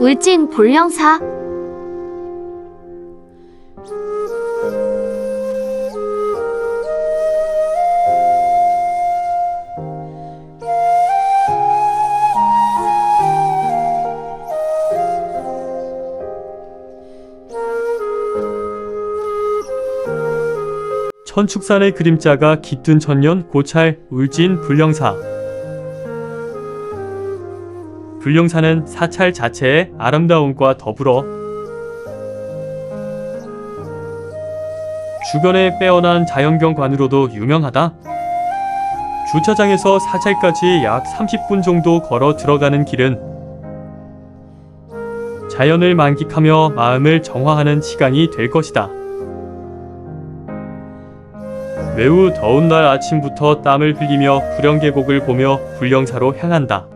울진 불령사. 천축산의 그림자가 깃든 천년 고찰 울진 불령사 불령사는 사찰 자체의 아름다움과 더불어 주변의 빼어난 자연경관으로도 유명하다. 주차장에서 사찰까지 약 30분 정도 걸어 들어가는 길은 자연을 만끽하며 마음을 정화하는 시간이 될 것이다. 매우 더운 날 아침부터 땀을 흘리며 불령계곡을 보며 불령사로 향한다.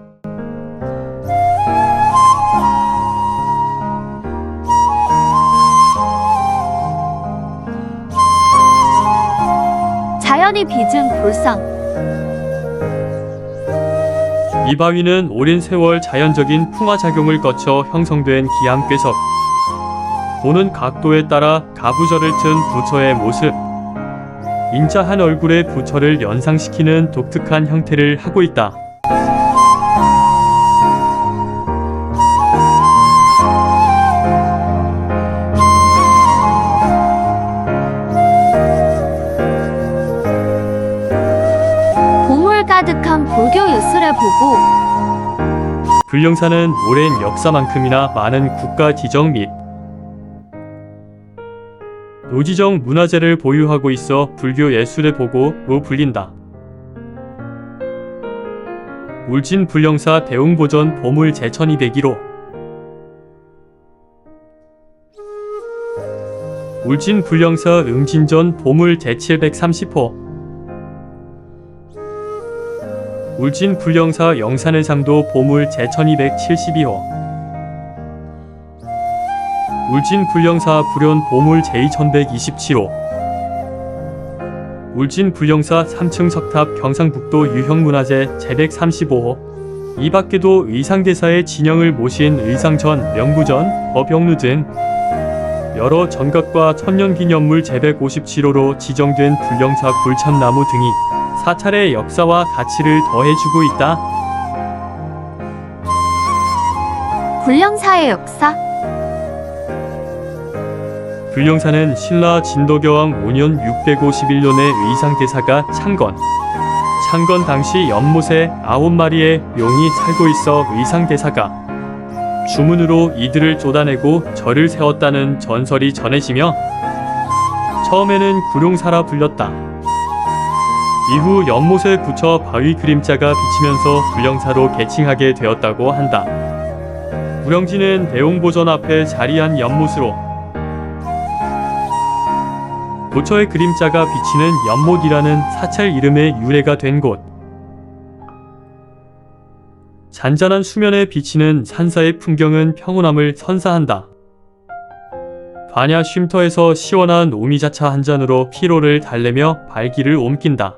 자연이 빚은 불상 이 바위는 오랜 세월 자연적인 풍화작용을 거쳐 형성된 기암괴석. 보는 각도에 따라 가부절을 튼 부처의 모습. 인자 한 얼굴의 부처를 연상시키는 독특한 형태를 하고 있다. 한 불교 예술을 보고. 불령사는 오랜 역사만큼이나 많은 국가 지정 및 노지정 문화재를 보유하고 있어 불교 예술의 보고로 불린다. 울진 불령사 대웅보전 보물 제천이 되기로. 울진 불령사 응진전 보물 제730호 울진 불령사 영산의 상도 보물 제1272호. 울진 불령사 불연 보물 제2127호. 울진 불령사 3층 석탑 경상북도 유형문화재 제135호. 이 밖에도 의상대사의 진영을 모신 의상전, 명부전, 법영루 등 여러 전각과 천년기념물 제157호로 지정된 불령사 불참나무 등이 사찰의 역사와 가치를 더해주고 있다. 불령사의 역사 불령사는 신라 진도교황 5년 651년에 의상대사가 창건. 창건 당시 연못에 아홉 마리의 용이 살고 있어 의상대사가 주문으로 이들을 쫓아내고 절을 세웠다는 전설이 전해지며 처음에는 구룡사라 불렸다. 이후 연못에 붙여 바위 그림자가 비치면서 불령사로 개칭하게 되었다고 한다. 무령지는 대웅보전 앞에 자리한 연못으로 부처의 그림자가 비치는 연못이라는 사찰 이름의 유래가 된 곳. 잔잔한 수면에 비치는 산사의 풍경은 평온함을 선사한다. 반야 쉼터에서 시원한 오미자차 한 잔으로 피로를 달래며 발기를 옮긴다.